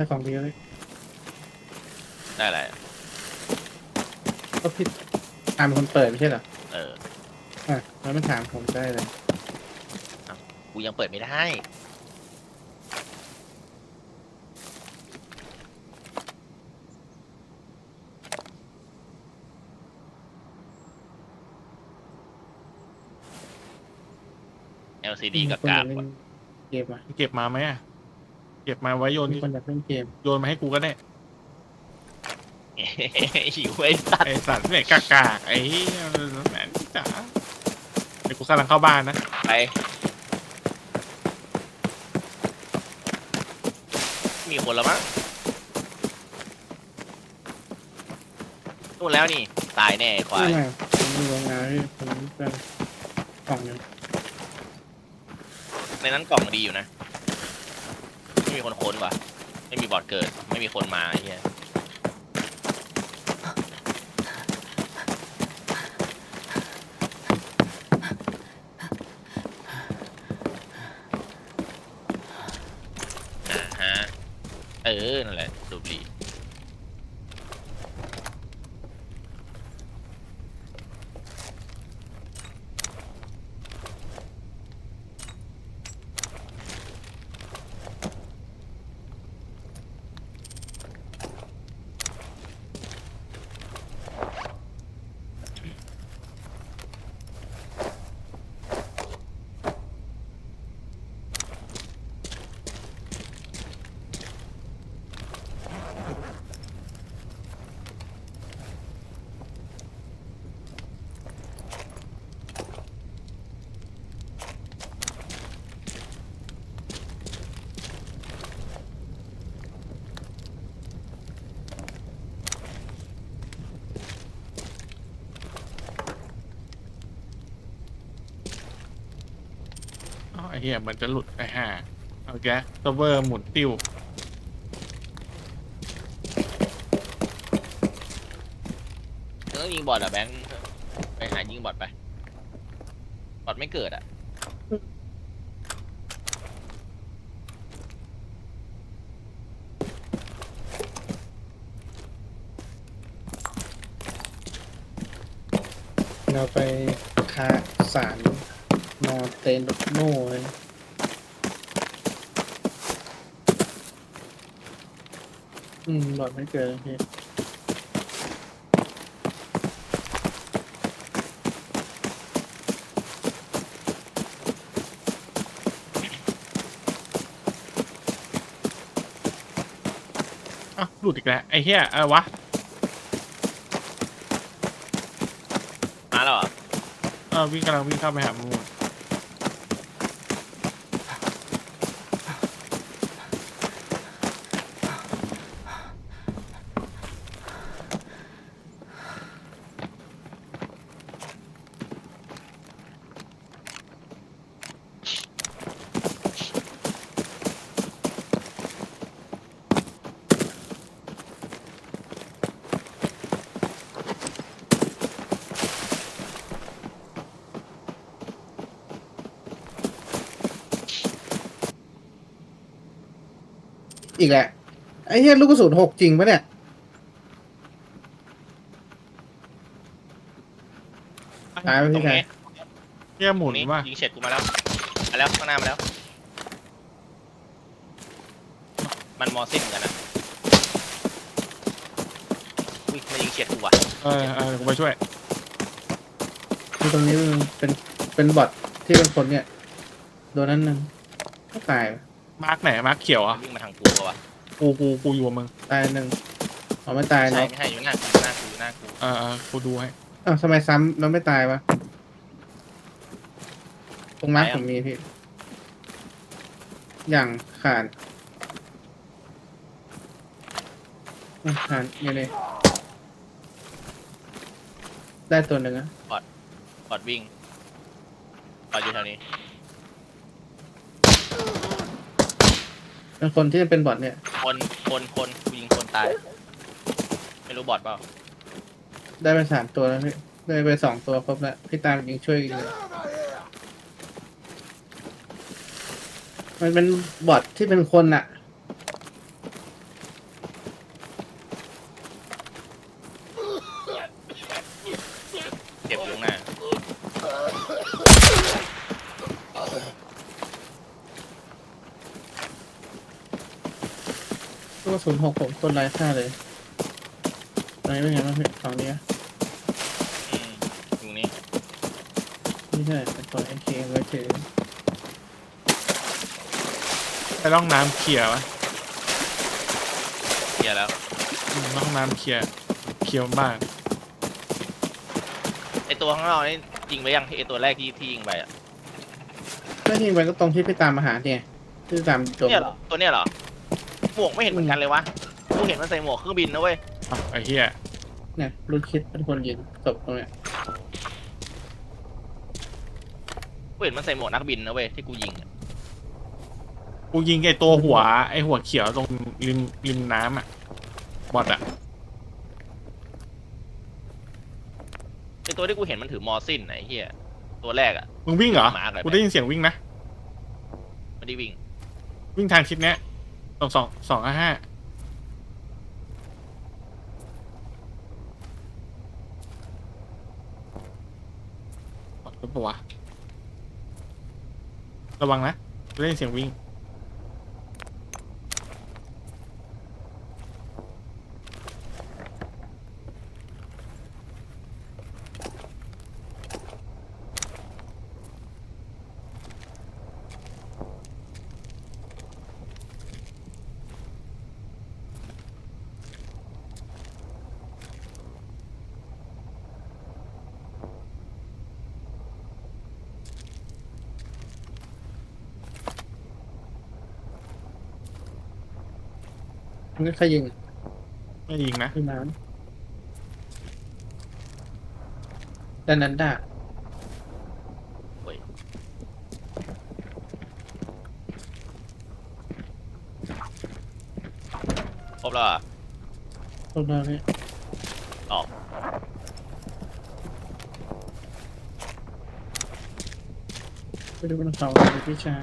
ได้ของดีเลยได้แหละก็พี่ตามเป็นคนเปิดไม่ใช่เหรอเอออะแล้วไม่ถามผมได้เลยกูยังเปิดไม่ได้ LCD กับมีคนกอราฟยากเล่นเกมอะเก็บมาไหมอะเก็บมาไว้โยนมีคนอยากเล่นเกมโยนมาให้กูก็ได้หิวไอ้สัตว์ไอสัตว์เนี่ยกากากๆไอ้เหี้ยแหมจ๋าเดี๋ยวกูกำลังเข้าบ้านนะไปมีคนแล้วมั้งนู่นแล้วนี่ ตายแน่ไอ้ควายไม่ไงผมมีโรงงานที่ผมเป็นกล่องหนึงในนั้นกล่องดีอยู่นะ ไม่มีคนค้นวะไม่มีบอดเกิด ไม่มีคนมาไอ้เหี้ยอ่าฮะเออนั่นแหละดูด เหี้ยมันจะหลุดไอ้ห่าเอาแกะเซิร์ฟเวอร์หมุนติ้วเออยิงบอร์ดอะแบงค์ไปหายิงบอร์ดไปบอร์ดไม่เกิดอะเราไปคาสาร นอนเตนโน่เลยอืมหลอดไม่เกินพี่อ้าวหลุดอีกแล้ว ไอ้เหี้ยอะไรวะ มาแล้วเหรอ เออวิ่งกำลังวิ่งเข้าไปหามึง อีกแหละ ไอ้เหี้ยลูกกระสุนหกจริงปะเนี่ย ตายไปตรพี่งชาย นี้เหี้ยหมุนนี่ว่ะยิงเฉียดกูมาแล้วมาแล้วข้างหน้ามาแล้ว มันมอซิ่งเหมือนกันนะอุ้ยมายิงเฉียดกูว่ะเออเออกูไปช่วยคือตรงนี้มันเป็นเป็นบอทที่เป็นคนเนี่ย โดนนั้นหนึ่งก็ตาย มาร์กไหนมาร์กเขียวอะวิ่งมาทางกูปะวะกูกูกูอยู่กับมึงตายหนึ่งเอาไม่ตายใช่เนาะไม่ใช่อยู่หน้ากูหน้ากูหน้ากูเออเออกูดูให้อ้าวทำไมซ้ำแล้วไม่ตายวะตรงนั้นผมมีพี่ อย่างขาดอะขาดนี่เลยได้ตัวหนึ่งอะ บอดวิ่งบอดอยู่แถวนี้ เป็นคนที่เป็นบอทเนี่ย คนคนคนกูยิงคนตาย ไม่รู้บอดเปล่าได้ไปสามตัวแล้วพี่ได้ไปสองตัวครบแล้วพี่ตามยิงช่วยอีกเลยมันเป็นบอทที่เป็นคนอะ ตัว ศูนย์หกผมต้นไรค่าเลยตอนนี้เป็นไงบ้างพี่ฝั่งนี้อืมตรงนี้ไม่ใช่เป็นตัวเอเคไว้เฉยไปร่องน้ำเคลียร์วะเคลียร์แล้วอืมร่องน้ำเคลียร์เคลียร์บ้านไอตัวข้างนอกนี่ยิงไปยังไอตัวแรกที่ที่ยิงไปอะก็ยิงไปก็ตรงที่พี่ตามมาหาเนี่ยที่ตามจมเนี่ยเหรอตัวเนี้ยเหรอ หมวกไม่เห็นเหมือนกันเลยวะกูเห็นมันใส่หมวกเครื่องบินนะเว้ยอ้าวไอ้เหี้ยเนี่ยรุ่นคิดเป็นคนยิงศพตรงเนี้ยกูเห็นมันใส่หมวกนักบินนะเว้ยที่กูยิงอะกูยิงไอ้ตัวหัว ไอ้หัวเขียวตรงริมริมน้ำอะบอดอะไอตัวที่กูเห็นมันถือมอสิ้นไหนเฮียตัวแรกอะมึงวิ่งเหรอ หมาอะไรกูได้ยินเสียงวิ่งนะไม่ได้วิ่ง วิ่งทางทิศเนี้ย สองสองสองห้าหรือเปล่าวะระวังนะเล่นเสียงวิ่ง นก็แค่ยิงไม่ยิงนะขึ้นน้ำด้านนั้นด่าครบแล้วเหรอตรงนั้นเนี่ยออกไปดูบนเขาเลยพี่ช้า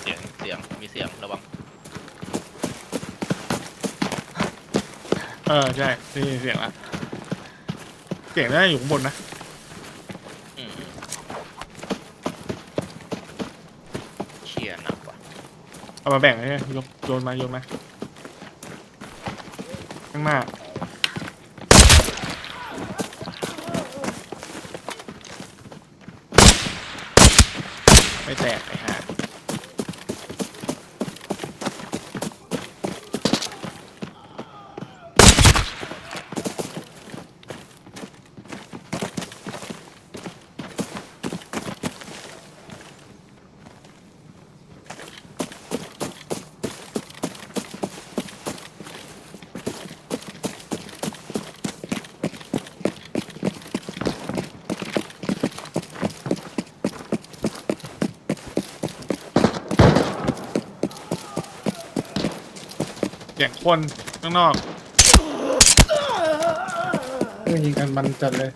เสียงเสียงมีเสียงระวัง เออใช่ได้ยินเสียงละเสียงน่าจะอยู่ข้างบนนะอืมเชี่ยหนักว่ะเอามาแบ่งเลยยกโยนมาโยนมาข้างหน้าไม่แตกไอ้ห่า คนข้างนอกก็ยิงกันมันจัดเลย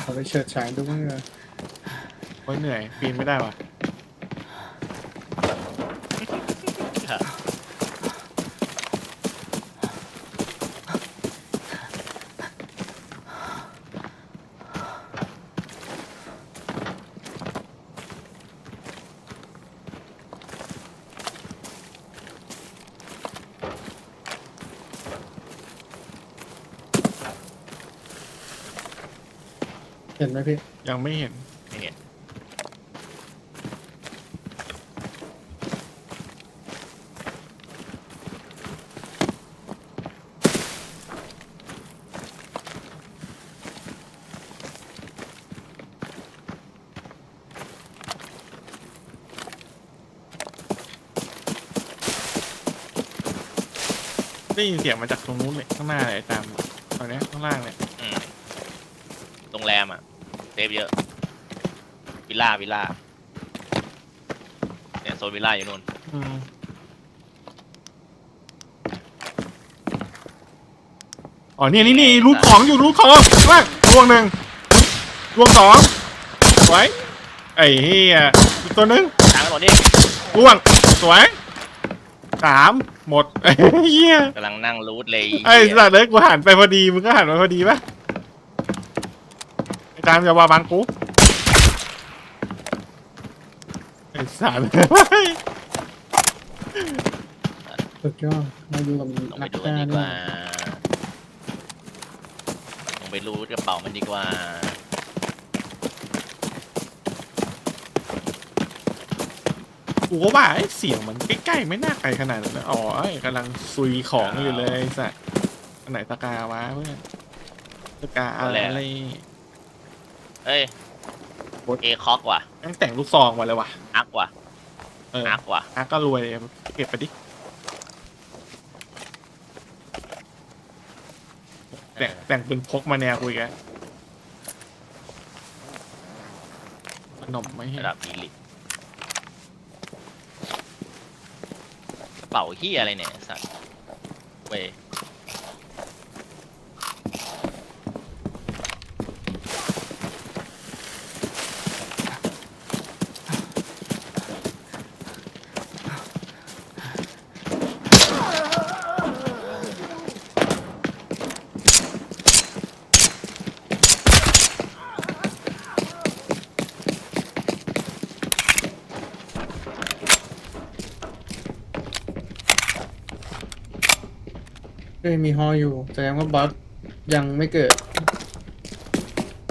เอาไปเฉิดฉายดูมั้งเลยโอ้ยเหนื่อยปีนไม่ได้ว่ะ ไหมพี่ ยังไม่เห็นไม่เห็นได้ยินเสียงมาจากตรงนู้นเลยข้างหน้าเลยตามตอนเนี้ยข้างล่างเนี่ยอืมโรงแรมอะ เซฟเยอะ วิลล่าวิลล่าเนี่ยโซนวิลล่าอยู่นู่น อืมออ๋อนี่นี่นี่รูดของอยู่รูดของว่างลวงหนึ่งลวงสองสวยไอ้เฮียอีกตัวหนึงทางถนนนี่ลวงสวยสามหมดไอ้เฮียกำลังนั่งรูทเลยไอ้สัตว์เล็กกูหันไปพอดีมึงก็หันมาพอดีปะ ไอ้จามอย่าว่าบังกูไอ้สัตว์สุดยอดมาอยู่กับลงไปนักดูกันฆ่าดีกด้วว่ายลงไปรูทกระเป๋ามันดีกว่า กูก็ว่าไอ้เสียงมันใกล้ๆไม่น่าไกลขนาดนั้นนะอ๋อไอ้กำลังซุยของอยู่เลยไอ้สัตว์อันไหนตะกาวะเพื่อนตะกาอะไร เอ้ยโอ๊ยเอคอกว่ะแม่งแต่งลูกซองมาเลยว่ะอักว่ะเอออักว่ะอาก็รวยเก็บไปดิแต่งแต่งเป็นพกมาแนวคุยกันขนมไม่เห็นระดับอีลิทกระเป๋าเฮียอะไรเนี่ยไอ้สัตว์เว้ย ยมีฮออยู่แสดงว่าบอสยังไม่เกิด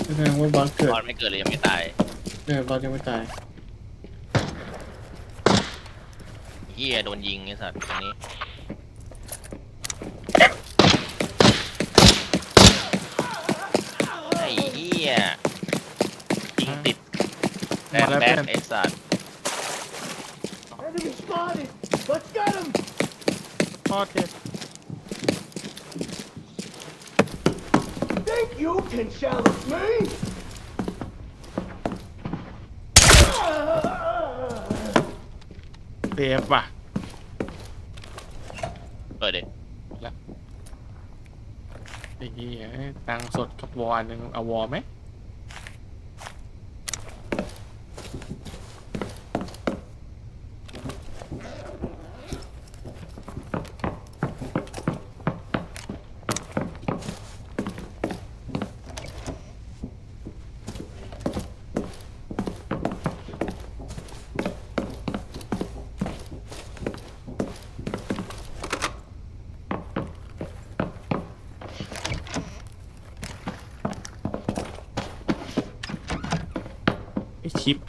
แสดงว่าบอสเกิดบอลไม่เกิดเลยยังไม่ตายเออบอสยังไม่ตายเฮียโดนยิงไอ้สัตว์ตรงนี้ไอ้เฮียยิงติดแบ มาแล้ว แบ็ค เพื่อน ไอ้สัตว์ Enemy spotted! Let's get him! พ่อเจ็บ Think you can challenge me? เซฟว่ะ เปิดดิไอ้เหี้ยตังค์สดกับวอลหนึ่งเอาวอลไหม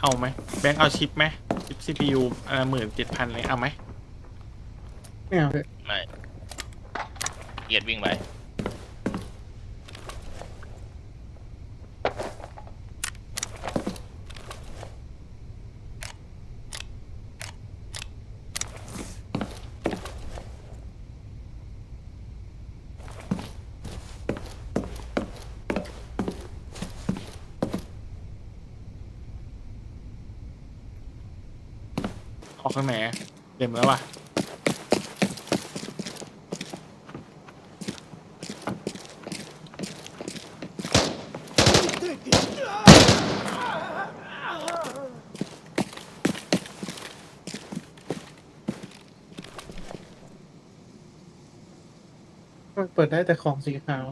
เอาไหมแบงค์เอาชิปไหมชิป CPU อันละหมื่นเจ็ดพันเลยเอาไหมไม่เอาเลยไม่เกียดวิ่งไป ข้างไหนเต็มแล้วว่ะเปิดได้แต่ของสีขาว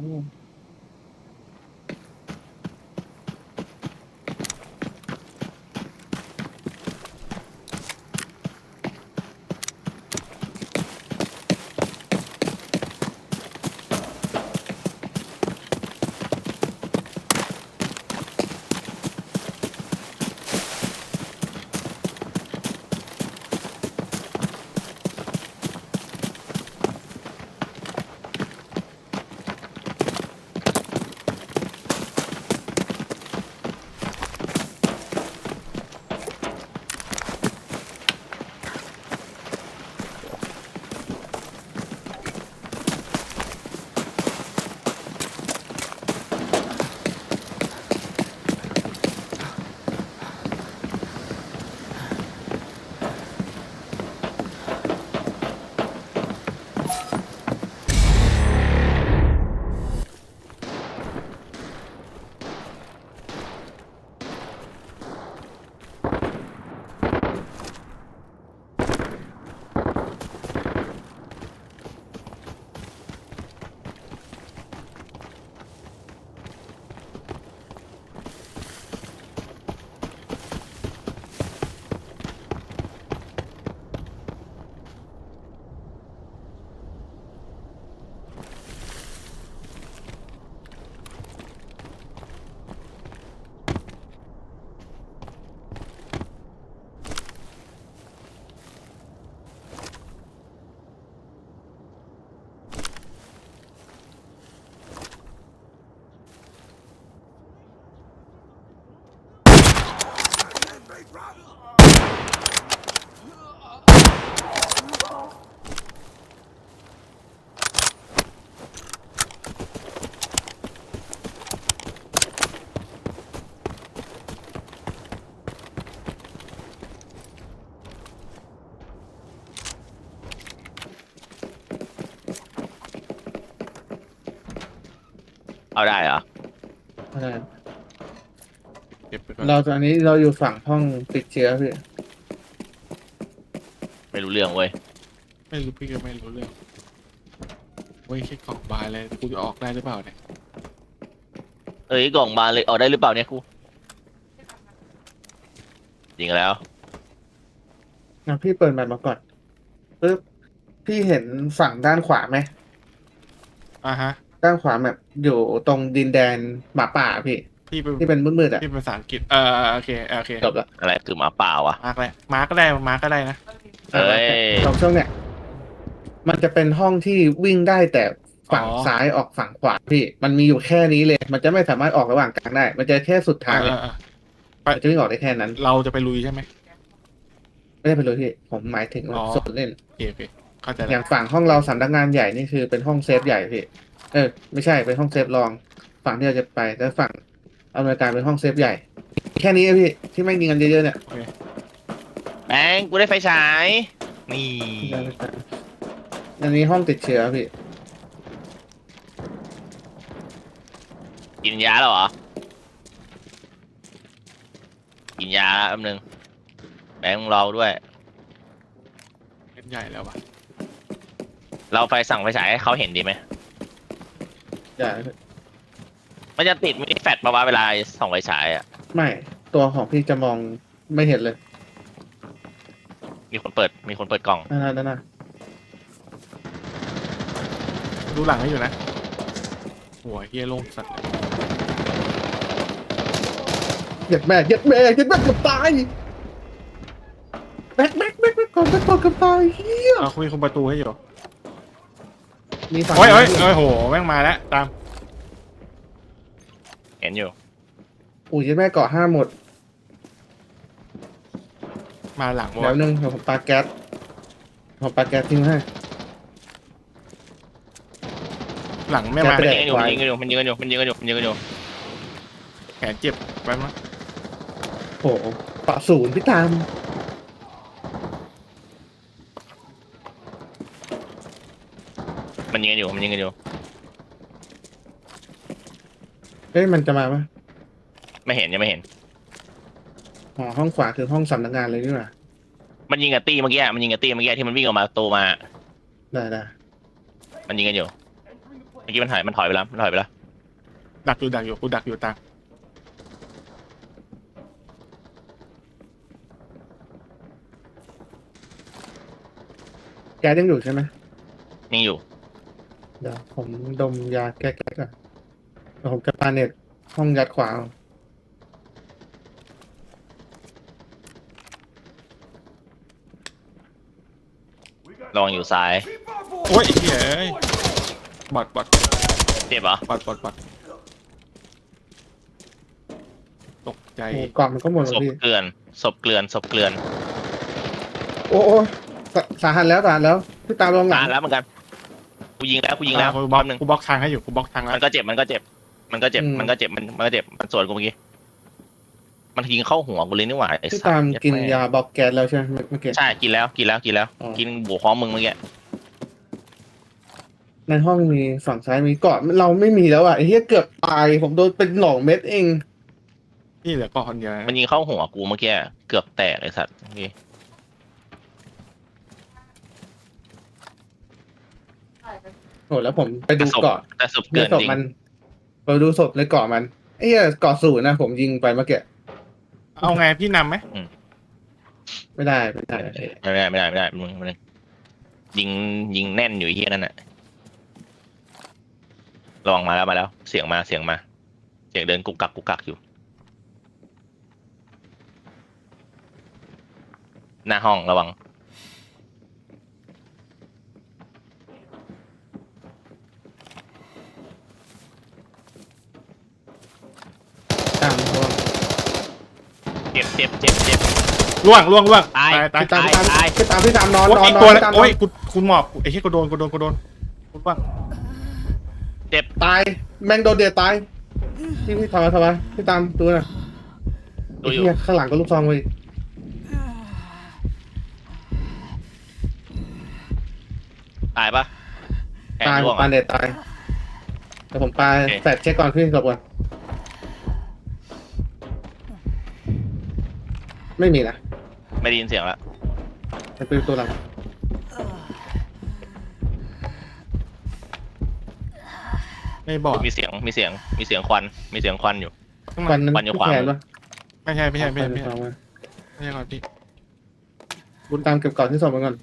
เอาได้เหรออะไรเก็บไปก่อนเราตอนนี้เราอยู่ฝั่งห้องติดเชื้อพี่ไม่รู้เรื่องเว้ย ไม่รู้พี่ก็ไม่รู้เรื่องเว้ยแค่กล่องบานเลยกูจะออกได้หรือเปล่าเนี่ยเอ้ยกล่องบานเลยออกได้หรือเปล่าเนี่ยครูจริงแล้ว นะพี่เปิดแมปมาก่อนปึ๊บพี่เห็นฝั่งด้านขวาไหมอะฮะ ด้านขวาแบบอยู่ตรงดินแดนหมาป่าพี่ พี่เป็นที่เป็นมืดๆอะ พี่เป็นภาษาอังกฤษเออโอเคโอเคจบละอะไรคือหมาป่าวะ มาร์กแล้วมาร์กก็ได้มาร์กก็ได้นะเอ้ย ตรงช่วงเนี้ยมันจะเป็นห้องที่วิ่งได้แต่ฝั่งซ้ายออกฝั่งขวาพี่ มันมีอยู่แค่นี้เลย มันจะไม่สามารถออกระหว่างกลางได้ มันจะแค่สุดเอท้ายอเลยเออมันจะวิ่งออกได้แค่นั้น เราจะไปลุยใช่ไหมไม่ได้ไปเลยพี่ผมหมายถึงว่าอ๋อสดเล่น โอเคโอเคเข้าใจอแล้วย่างฝั่งห้องเราสำนักงานใหญ่นี่คือเป็นห้องเซฟใหญ่พี่ เออ ไม่ใช่เป็นห้องเซฟรอง ฝั่งที่เราจะไปแล้วฝั่งอเมริกาเป็นห้องเซฟใหญ่ แค่นี้เองพี่ที่ไม่ยิงกันเยอะๆเนี่ยโอเคแบงค์กูได้ไฟฉาย นี่ อันนี้ห้องติดเชื้อพี่ กินยาแล้วเหรอ กินยาแล้วแป๊บนึง แบงค์เราด้วยเป็นใหญ่แล้วว่ะเราไฟสั่งไฟฉายให้เขาเห็นดีไหม อย่ามันจะติดมินิแฟลชปะวะเวลาส่องไฟฉายอะ ไม่ ตัวของพี่จะมองไม่เห็นเลยมีคนเปิดมีคนเปิดกล่องนั่นนะนั่นนะดูหลังให้อยู่นะ หัวเฮียโล่งสัตว์เลยเหยียดแม่เหยียดแม่เหยียดแม่เกือบตายแบ็คแบ็คแบ็คแบ็คก่อนแบ็คก่อนเกือบตายเฮียเอาคุยคุมประตูให้อยู่ มีฝั่งโอ้ยโอ้ยโอ้ยโหแม่งมาแล้วตามเห็นอยู่ อุ้ยเหยียดแม่เกาะห้าหมดมาหลังวะแล้วนึงเดี๋ยวผมปาแก๊สผมปาแก๊สทิ้งให้ หลังไม่มาจะมันไปยิงกันอยู่มันยิงกันอยู่มันยิงกันอยู่มันยิงกันอยู่มันยิงกันอยู่แขนเจ็บไปมั้งโหปะศูนย์พี่ตาม มันยิง กันอยู่มันยิงกันอยู่ เอ้ยมันจะมาปะไม่เห็นยังไม่เห็น อ๋อห้องขวาคือห้องสำนักงานเลยนี่หว่ามันยิงกับตี้เมื่อกี้อะมันยิงกับตี้เมื่อกี้ที่มันวิ่งออกมาประตูมา ได้ได้มันยิงกันอยู่ เมื่อกี้มันถอยมันถอยไปแล้วมันถอยไปแล้ว ดักอยู่ดักอยู่กูดักอยู่ตามแก๊สยังอยู่ใช่ไหมนี่อยู่ เดี๋ยวผมดมยาแก้แก๊สก่อนเดี๋ยวผมจะปาเน็ตห้องยัดขวาเอาระวังอยู่ซ้าย โอ้ยไอ้เฮียเอ้ยบอดบอดเจ็บเหรอบอดบอดบอดตกใจ โอ้กล่องมันก็หมดศแล้วพพี่ เกลือนศพเกลือนศพเกลือนโอ้โอ้สาสาหัสแล้วสาหัสแล้วพี่ตามลงหลัตางยแล้วเหมือนกัน กูยิงแล้วกูยิงแล้วอะกูบล็อกแป๊บนึงกูบล็อกทางให้อยู่กูบล็อกทางแล้ว มันก็เจ็บมันก็เจ็บ มันก็เจ็บอืม มันก็เจ็บมันมันก็เจ็บมันสวนกูเมื่อกี้มันยิงเข้าหัวกูเลยนี่หว่าไอ้พี่สัตามเย็ดกินแม่ยาบล็อกแก๊สแล้วใช่ไหมเมื่อกี้ ใช่กินแล้วกินแล้วกินแล้ว อ๋อ กินบวกพร้อมมึงเมื่อกี้ในห้องมีฝั่งซ้ายมีเกาะเราไม่มีแล้วอะไอ้เหี้ยเกือบตายผมโดนเป็นหนองเม็ดเองนี่เหลือก่อนเดียวนะมันยิงเข้าหัวกูเมื่อกี้เกือบแตกไอ้สัตว์เมื่อกี้ โหแล้วผมไปดูแต่ศพเกาะแต่ศพในเกินศพจริงมันไปดูศพในเกาะมันไอ้เหี้ยเกาะศูนย์นะผมยิงไปเมื่อกี้เอาไงพี่นำไหมไม่ได้ไม่ได้ไม่ได้ไม่ได้ไม่ได้มึงมึงยิงยิงแน่นอยู่ไอ้เฮียนั่นแหละระวังมาแล้วมาแล้ว เสียงมาเสียงมา เสียงเดินกุกกักกุกกักอยู่ หน้าห้องระวัง ตามพวก เจ็บเจ็บเจ็บเจ็บ ล่วงล่วงล่วงตายตายพี่ตามตายพี่ตามพี่ตามพี่ตามนอนโอ้ยนอนอีกนตัอวนนึงพี่ตามนโอ้อยนกูกูหมอบไอ้เหี้ยกูโดนกูโดนกูโดนกูว่าตายแมงโดนเดียดตายพี่พี่ทำมาทำมาพี่ตามดูนะดูไอ้อยู่ เหี้ยข้างหลังก็ลูกซองเลยตายปะแขนตายร่วงปาอะเน็ตตายแต่ผมปาโอเค แฟดเช็คก่อนพี่กบก่อน ไม่มีนะไม่ได้ยินเสียงละมันเป็นตัวหลังไม่บอกมีเสียงมีเสียงมีเสียงควันมีเสียงควันอยู่ข้างหฟัลันงนั้นฟันอยู่ที่ขวา แขนปะไม่ใช่ไม่ใช่ไม่ใช่ไม่ฟัใช่นอยู่ขวามือไม่ใช่ก่อนพี่บุญตามเก็บก่อนที่สองไปก่อน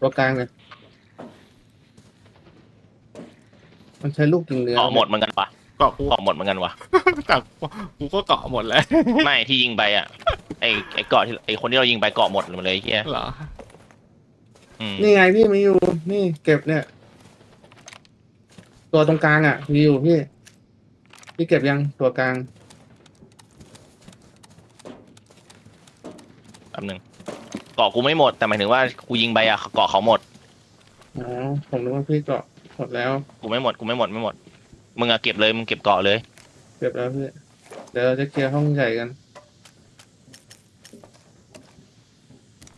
ตัวกลางเนี่ยมันใช้ลูกยิงเนื้อเกาะหมดเหมือนกันปะเกาะกูเกาะหมดเหมือนกันวะแต่กูก็เกาะหมดแล้ว ไม่ที่ยิงไปอะ ไอไอเกาะที่ไอคนที่เรายิงไปเกาะหมดเลยไอ้เฮียเหรอ อืมนี่ไงพี่มีอยู่นี่เก็บเนี่ย ตัวตรงกลางอะมีอยู่พี่พี่เก็บยังตัวกลางแป๊บนึงเกาะกูไม่หมด แต่หมายถึงว่ากูยิงไปอะเกาะเขาหมด อ๋อผมนึกว่าพี่เกาะหมดแล้วกูไม่หมด กูไม่หมดไม่หมด มึงอะเก็บเลย มึงเก็บเกาะเลย เก็บแล้วพี่เดี๋ยวเราจะเคลียร์ห้องใหญ่กัน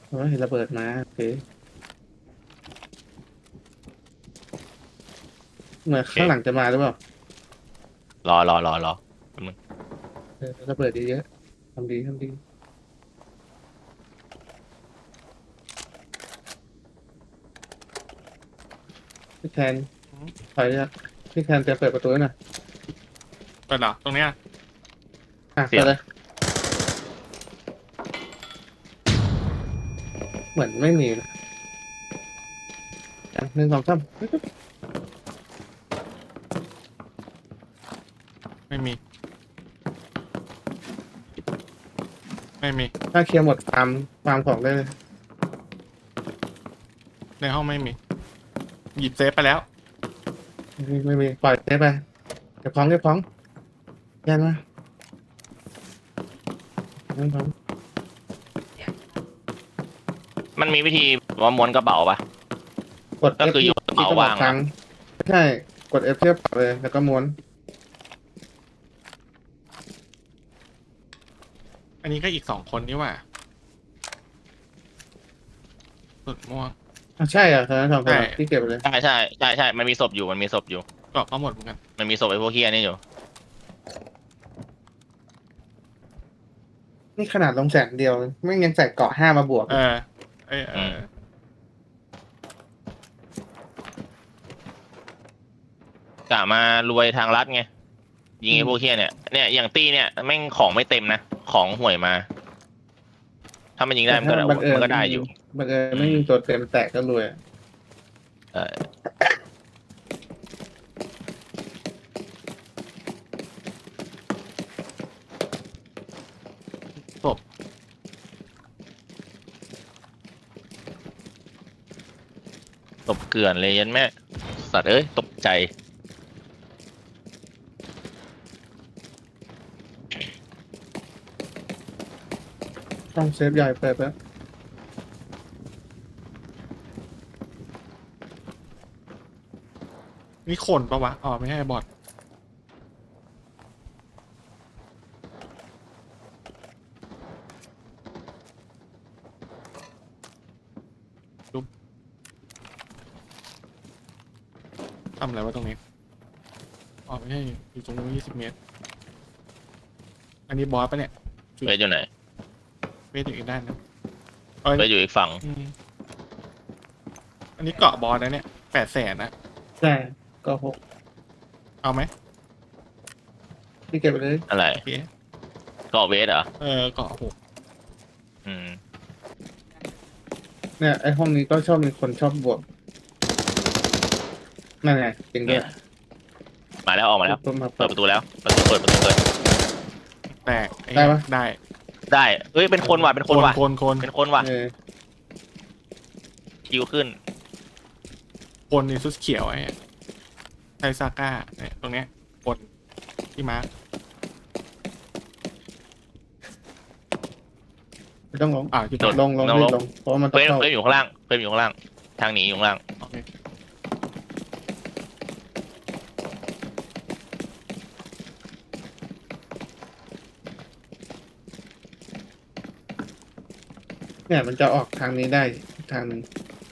โอ้ยเห็นระเบิดมาโอเคเหมือนข้างหลังจะมาหรือเปล่า รอรอรอรอเออระเบิดเยอะๆทำดีทำดีพี่แทนถอยเลยพี่แทนจะเปิดประตูให้หน่อยเปิดเหรอตรงเนี้ยอะเปิดเลย เหมือนไม่มีนะอะหนึ่งสองสามไม่มี ไม่มี ถ้าเคลียร์หมดฟาร์มฟาร์มของได้เลยในห้องไม่มี หยิบเซฟไปแล้ว ไม่มีไม่มีปล่อยได้ไปเก็บของเก็บของยันมายันของ มันมีวิธีว่าม้วนกระเป๋าปะ กด ก็คือ F อยู่กระเป๋าวาง ครั้งใช่กด F เทียบปรับเลยแล้วก็ม้วนอันนี้ก็อีกสองคนนี่หว่าสุดม่วง อะใช่อะตอนนั้นสองคนใช่อะที่เก็บไปเลย ใช่ใช่ใช่ใช่มันมีศพอยู่มันมีศพอยู่เกาะก็หมดเหมือนกัน มันมีศพไอ้พวกเฮียนี่อยู่ นี่ขนาดลงแสนเดียวไม่งยังใส่เกาะห้ามาบวก เออ เอยเออกะมารวยทางรัฐไง ยิงไอ้พวกเฮียเนี่ย เนี่ยอย่างตีเนี่ยแม่งของไม่เต็มนะ ของห่วยมา ถ้ามันยิงได้มันก็แต่ถ้าบังเอิญมันก็ได้อยู่ บังเอิญไม่มีตัวเต็มแตกก็รวย เออ ศพ ตบเกลื่อนเลยยันแม่ สัตว์เอ้ย ตกใจ ต้องเซฟใหญ่แป๊บแป๊บนี่ขนปะวะ อ๋อ ไม่ใช่บอทจุ๊บทำอะไรวะตรงนี้ อ๋อ ไม่ใช่ อยู่ตรงนู้นยี่สิบเมตร อั นนี้บอสปะเนี่ยเวทอยู่ไหนเวทอยู่อีกด้านนึงเอ้ยเวทอยู่อีกฝั่ง อืมอันนี้เกาะบอสนะเนี่ยแปดแสนนะใช่ก็หกเอาไหมที่เก็บไปเลยอะไรโอเคเกาะเวทเหรอเออเกาะหกอืมเนี่ยไอห้องนี้ก็ชอบมีคนชอบบวกนั่นไงจริงด้วยมาแล้วออกมาแล้ว ต้นมาเปิดประตูแล้วประตูเปิดประตูเปิด แตกอ้ได้ปะ ได้ได้เอ้ยเป็นคนว่ะเป็นคนว่ะคนคนเป็นคนว่ะเออคิวขึ้น คนในชุดเขียวไอ้เนี่ยไทซาก้าเนี่ยตรงเนี้ยคนที่มาร์คไม่ต้องลงอ่าที่โดด ลงลงลงรีลบงลง เพราะว่ามันต้เฟองรมเข้าเฟรมอยู่ข้างล่างเฟรมอยู่ข้างล่าง ทางหนีอยู่ข้างล่าง เคเนี่ยมันจะออกทางนี้ได้ทางหนึง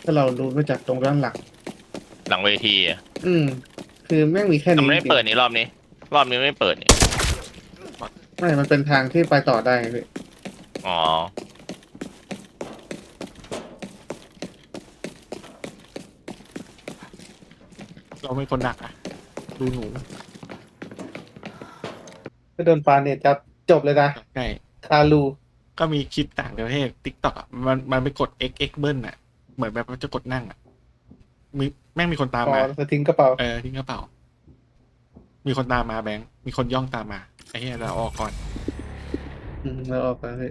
ถ้าเราดูมาจากตรงด้านหลัง หลังเวทีอะอืม คือแม่งมีแค่แต่นี้มันไม่จริงเปิดนี่รอบนี้ รอบนี้ไม่เปิดนี่ๆไม่มันเป็นทางที่ไปต่อได้ไงพี่อ๋อเราเป็นคนดักอะ ดูหนูก็โดนปาเน็ตจับจบเลยนะ ใช่ คารูก็มีคลิปต่าง ประเทศติ๊กต็อกอะมันมันไปกด x x เบิ้ลอะ เหมือนแบบว่าจะกดนั่งอะมีแม่งมีคนตามพอมาจะทิ้งกระเป๋าเออทิ้งกระเป๋า มีคนตามมาแบงค์มีคนย่องตามมาไอ้เหี้ยเราออกก่อนอืมแล้วออกไปพี่